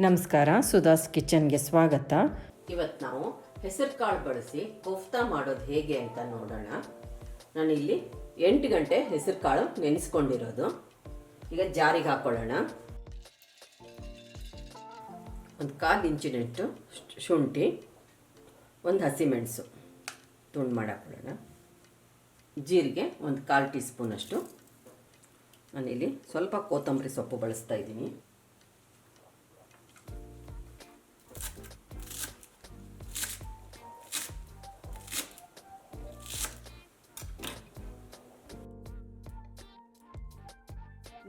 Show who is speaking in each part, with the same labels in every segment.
Speaker 1: ನಮಸ್ಕಾರ ಸುಧಾಸ್ ಕಿಚನ್ಗೆ ಸ್ವಾಗತ.
Speaker 2: ಇವತ್ತು ನಾವು ಹೆಸರು ಕಾಳು ಬಳಸಿ ಕೋಫ್ತಾ ಮಾಡೋದು ಹೇಗೆ ಅಂತ ನೋಡೋಣ. ನಾನಿಲ್ಲಿ ಎಂಟು ಗಂಟೆ ಹೆಸರು ಕಾಳು ನೆನೆಸ್ಕೊಂಡಿರೋದು. ಈಗ ಜಾರಿಗೆ ಹಾಕೊಳ್ಳೋಣ. ಒಂದು ಕಾಲು ಇಂಚಿನಷ್ಟು ಶುಂಠಿ, ಒಂದು ಹಸಿಮೆಣಸು ತುಂಡು ಮಾಡಾಕೊಳ್ಳೋಣ. ಜೀರಿಗೆ ಒಂದು ಕಾಲು ಟೀ ಸ್ಪೂನಷ್ಟು ನಾನಿಲ್ಲಿ ಸ್ವಲ್ಪ ಕೊತ್ತಂಬರಿ ಸೊಪ್ಪು ಬಳಸ್ತಾ ಇದ್ದೀನಿ.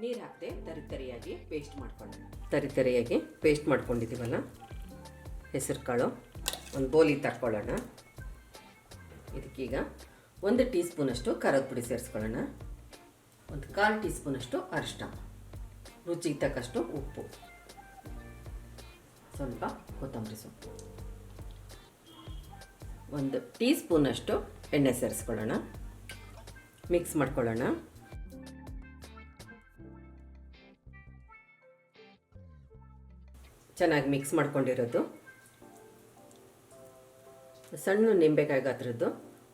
Speaker 2: ನೀರು ಹಾಕದೆ ತರಿತರಿಯಾಗಿ ಪೇಸ್ಟ್ ಮಾಡ್ಕೊಳ್ಳೋಣ. ತರಿತರಿಯಾಗಿ ಪೇಸ್ಟ್ ಮಾಡ್ಕೊಂಡಿದ್ದೀವಲ್ಲ? ಹೆಸರು ಕಾಳು. ಒಂದು ಬೋಲಿ ತಕ್ಕೊಳ್ಳೋಣ ಇದಕ್ಕೀಗ ಒಂದು ಟೀ ಸ್ಪೂನಷ್ಟು ಖಾರದ ಪುಡಿ ಸೇರಿಸ್ಕೊಳ್ಳೋಣ. ಒಂದು ಕಾಲು ಟೀ ಸ್ಪೂನಷ್ಟು ಅರಿಶಿನ ರುಚಿಗೆ ತಕ್ಕಷ್ಟು ಉಪ್ಪು. ಸ್ವಲ್ಪ ಕೊತ್ತಂಬರಿ ಸೊಪ್ಪು. ಒಂದು ಟೀ ಸ್ಪೂನಷ್ಟು ಎಣ್ಣೆ ಸೇರಿಸ್ಕೊಳ್ಳೋಣ. ಮಿಕ್ಸ್ ಮಾಡ್ಕೊಳ್ಳೋಣ. ಚೆನ್ನಾಗಿ ಮಿಕ್ಸ್ ಮಾಡ್ಕೊಂಡಿರೋದು. ಸಣ್ಣ ನಿಂಬೆಕಾಯಿ ಗಾತ್ರದ್ದು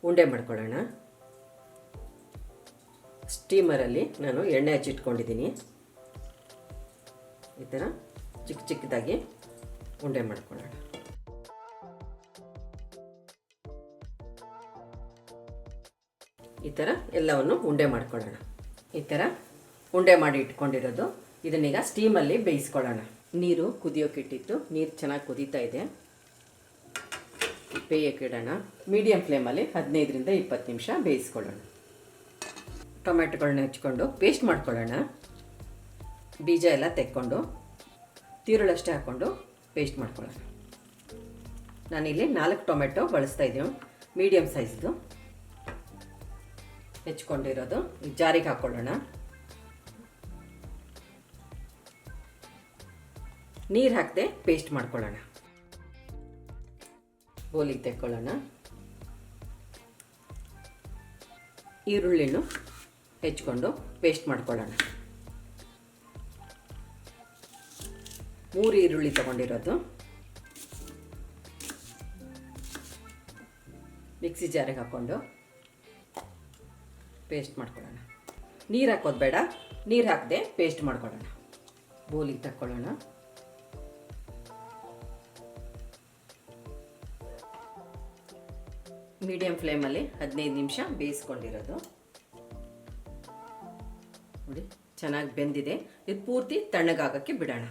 Speaker 2: ಉಂಡೆ ಮಾಡ್ಕೊಳ್ಳೋಣ. ಸ್ಟೀಮರಲ್ಲಿ ನಾನು ಎಣ್ಣೆ ಹಚ್ಚಿಟ್ಕೊಂಡಿದ್ದೀನಿ ಈ ಥರ ಚಿಕ್ಕ ಚಿಕ್ಕದಾಗಿ ಉಂಡೆ ಮಾಡ್ಕೊಳ್ಳೋಣ. ಈ ಥರ ಎಲ್ಲವನ್ನು ಉಂಡೆ ಮಾಡ್ಕೊಳ್ಳೋಣ. ಈ ಥರ ಉಂಡೆ ಮಾಡಿ ಇಟ್ಕೊಂಡಿರೋದು. ಇದನ್ನೀಗ ಸ್ಟೀಮಲ್ಲಿ ಬೇಯಿಸ್ಕೊಳ್ಳೋಣ. ನೀರು ಕುದಿಯೋಕೆ ಇಟ್ಟಿತ್ತು ನೀರು ಚೆನ್ನಾಗಿ ಕುದೀತಾ ಇದೆ. ಬೇಯಕ್ಕೆ ಇಡೋಣ ಮೀಡಿಯಮ್ ಫ್ಲೇಮಲ್ಲಿ ಹದಿನೈದರಿಂದ ಇಪ್ಪತ್ತು ನಿಮಿಷ ಬೇಯಿಸ್ಕೊಳ್ಳೋಣ. ಟೊಮೆಟೊಗಳನ್ನ ಹೆಚ್ಕೊಂಡು ಪೇಸ್ಟ್ ಮಾಡ್ಕೊಳ್ಳೋಣ. ಬೀಜ ಎಲ್ಲ ತೆಕ್ಕೊಂಡು ತಿರುಳಷ್ಟೇ ಹಾಕ್ಕೊಂಡು ಪೇಸ್ಟ್ ಮಾಡ್ಕೊಳ್ಳೋಣ. ನಾನಿಲ್ಲಿ ನಾಲ್ಕು ಟೊಮೆಟೊ ಬಳಸ್ತಾ ಇದ್ದೀವಿ ಮೀಡಿಯಮ್ ಸೈಜ್ದು. ಹೆಚ್ಕೊಂಡಿರೋದು ಜಾರಿಗೆ ಹಾಕ್ಕೊಳ್ಳೋಣ. ನೀರು ಹಾಕದೆ ಪೇಸ್ಟ್ ಮಾಡ್ಕೊಳ್ಳೋಣ. ಬೋಲಿಗೆ ತೆಕ್ಕೊಳ್ಳೋಣ. ಈರುಳ್ಳಿನೂ ಹೆಚ್ಕೊಂಡು ಪೇಸ್ಟ್ ಮಾಡ್ಕೊಳ್ಳೋಣ. ಮೂರು ಈರುಳ್ಳಿ ತಗೊಂಡಿರೋದು. ಮಿಕ್ಸಿ ಜಾರಿಗೆ ಹಾಕ್ಕೊಂಡು ಪೇಸ್ಟ್ ಮಾಡ್ಕೊಳ್ಳೋಣ. ನೀರು ಹಾಕೋದು ಬೇಡ, ನೀರು ಹಾಕದೆ ಪೇಸ್ಟ್ ಮಾಡ್ಕೊಳ್ಳೋಣ. ಬೋಲಿಗೆ ತಕ್ಕೊಳ್ಳೋಣ. ಮೀಡಿಯಂ ಫ್ಲೇಮಲ್ಲಿ ಹದಿನೈದು ನಿಮಿಷ ಬೇಯಿಸ್ಕೊಂಡಿರೋದು. ನೋಡಿ, ಚೆನ್ನಾಗಿ ಬೆಂದಿದೆ. ಇದು ಪೂರ್ತಿ ತಣ್ಣಗಾಗೋಕ್ಕೆ ಬಿಡೋಣ.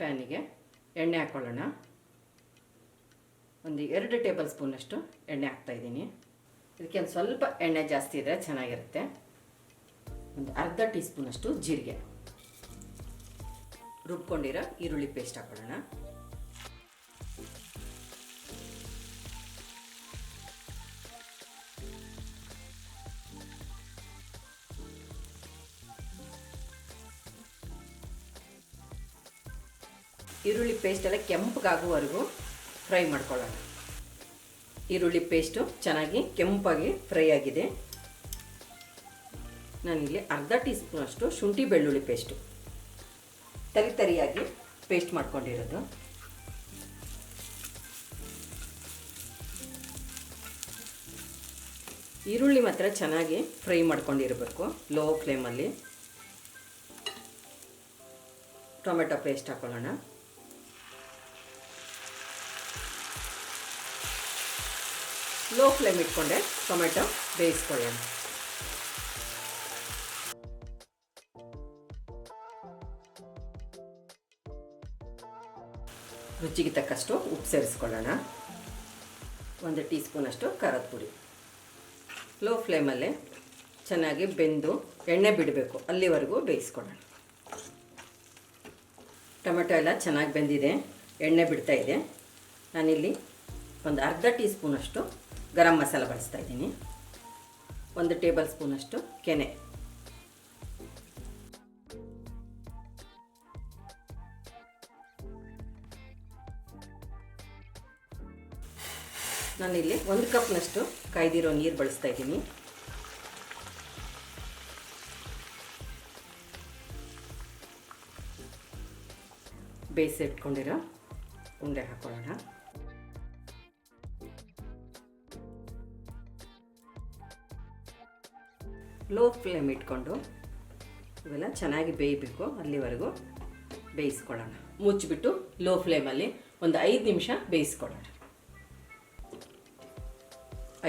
Speaker 2: ಪ್ಯಾನಿಗೆ ಎಣ್ಣೆ ಹಾಕ್ಕೊಳ್ಳೋಣ ಒಂದು ಎರಡು ಟೇಬಲ್ ಸ್ಪೂನಷ್ಟು ಎಣ್ಣೆ ಹಾಕ್ತಾಯಿದ್ದೀನಿ ಇದಕ್ಕೆ ಒಂದು ಸ್ವಲ್ಪ ಎಣ್ಣೆ ಜಾಸ್ತಿ ಇದ್ದರೆ ಚೆನ್ನಾಗಿರುತ್ತೆ. ಒಂದು ಅರ್ಧ ಟೀ ಸ್ಪೂನಷ್ಟು ಜೀರಿಗೆ. ರುಬ್ಕೊಂಡಿರೋ ಈರುಳ್ಳಿ ಪೇಸ್ಟ್ ಹಾಕ್ಕೊಳ್ಳೋಣ ಈರುಳ್ಳಿ ಪೇಸ್ಟ್ ಎಲ್ಲ ಕೆಂಪಗಾಗುವವರೆಗೂ ಫ್ರೈ ಮಾಡ್ಕೊಳ್ಳೋಣ. ಈರುಳ್ಳಿ ಪೇಸ್ಟು ಚೆನ್ನಾಗಿ ಕೆಂಪಾಗಿ ಫ್ರೈ ಆಗಿದೆ. ನಾನಿಲ್ಲಿ ಅರ್ಧ ಟೀ ಸ್ಪೂನಷ್ಟು ಶುಂಠಿ ಬೆಳ್ಳುಳ್ಳಿ ಪೇಸ್ಟು ತರಿ ತರಿಯಾಗಿ ಪೇಸ್ಟ್ ಮಾಡ್ಕೊಂಡಿರೋದು. ಈರುಳ್ಳಿ ಮಾತ್ರ ಚೆನ್ನಾಗಿ ಫ್ರೈ ಮಾಡ್ಕೊಂಡಿರಬೇಕು ಲೋ ಫ್ಲೇಮಲ್ಲಿ ಟೊಮೆಟೊ ಪೇಸ್ಟ್ ಹಾಕೊಳ್ಳೋಣ. ಲೋ ಫ್ಲೇಮ್ ಇಟ್ಕೊಂಡೆ ಟೊಮೆಟೊ ಬೇಯಿಸ್ಕೊಳ್ಳೋಣ. ರುಚಿಗೆ ತಕ್ಕಷ್ಟು ಉಪ್ಪು ಸೇರಿಸ್ಕೊಳ್ಳೋಣ. ಒಂದು ಟೀ ಸ್ಪೂನಷ್ಟು ಖಾರದ ಪುಡಿ. ಲೋ ಫ್ಲೇಮಲ್ಲೇ ಚೆನ್ನಾಗಿ ಬೆಂದು ಎಣ್ಣೆ ಬಿಡಬೇಕು, ಅಲ್ಲಿವರೆಗೂ ಬೇಯಿಸ್ಕೊಳ್ಳೋಣ. ಟೊಮೆಟೊ ಎಲ್ಲ ಚೆನ್ನಾಗಿ ಬೆಂದಿದೆ, ಎಣ್ಣೆ ಬಿಡ್ತಾ ಇದೆ. ನಾನಿಲ್ಲಿ ಒಂದು ಅರ್ಧ ಟೀ ಸ್ಪೂನಷ್ಟು ಗರಂ ಮಸಾಲ ಬಳಸ್ತಾ ಇದ್ದೀನಿ. ಒಂದು ಟೇಬಲ್ ಸ್ಪೂನಷ್ಟು ಕೆನೆ. ನಾನಿಲ್ಲಿ ಒಂದು ಕಪ್ನಷ್ಟು ಕಾಯ್ದಿರೋ ನೀರು ಬಳಸ್ತಾ ಇದ್ದೀನಿ. ಬೇಯಿಸಿ ಇಟ್ಕೊಂಡಿರೋ ಉಂಡೆ ಹಾಕೊಳ್ಳೋಣ. ಲೋ ಫ್ಲೇಮ್ ಇಟ್ಕೊಂಡು ಇವೆಲ್ಲ ಚೆನ್ನಾಗಿ ಬೇಯಬೇಕು ಅಲ್ಲಿವರೆಗೂ ಬೇಯಿಸ್ಕೊಳ್ಳೋಣ. ಮುಚ್ಚಿಬಿಟ್ಟು ಲೋ ಫ್ಲೇಮಲ್ಲಿ ಒಂದು ಐದು ನಿಮಿಷ ಬೇಯಿಸ್ಕೊಳ್ಳೋಣ.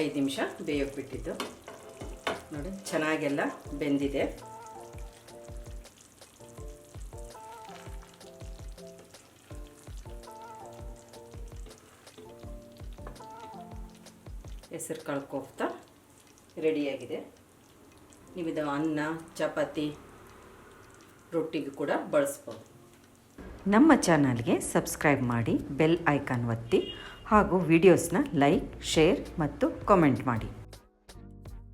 Speaker 2: ಐದು ನಿಮಿಷ ಬೇಯೋಕೆ ಬಿಟ್ಟಿದ್ದು ನೋಡಿ, ಚೆನ್ನಾಗೆಲ್ಲ ಬೆಂದಿದೆ. ಹೆಸರು ಕಾಳು ಕೋಫ್ತಾ ರೆಡಿಯಾಗಿದೆ ಇದು ಅನ್ನ, ಚಪಾತಿ, ರೊಟ್ಟಿಗೂ ಕೂಡ ಬಳಸ್ಬೋದು.
Speaker 1: ನಮ್ಮ ಚಾನಲ್ಗೆ ಸಬ್ಸ್ಕ್ರೈಬ್ ಮಾಡಿ ಬೆಲ್ ಐಕಾನ್ ಒತ್ತಿ ಹಾಗೂ ವಿಡಿಯೋಸ್ನ ಲೈಕ್, ಶೇರ್ ಮತ್ತು ಕಾಮೆಂಟ್ ಮಾಡಿ.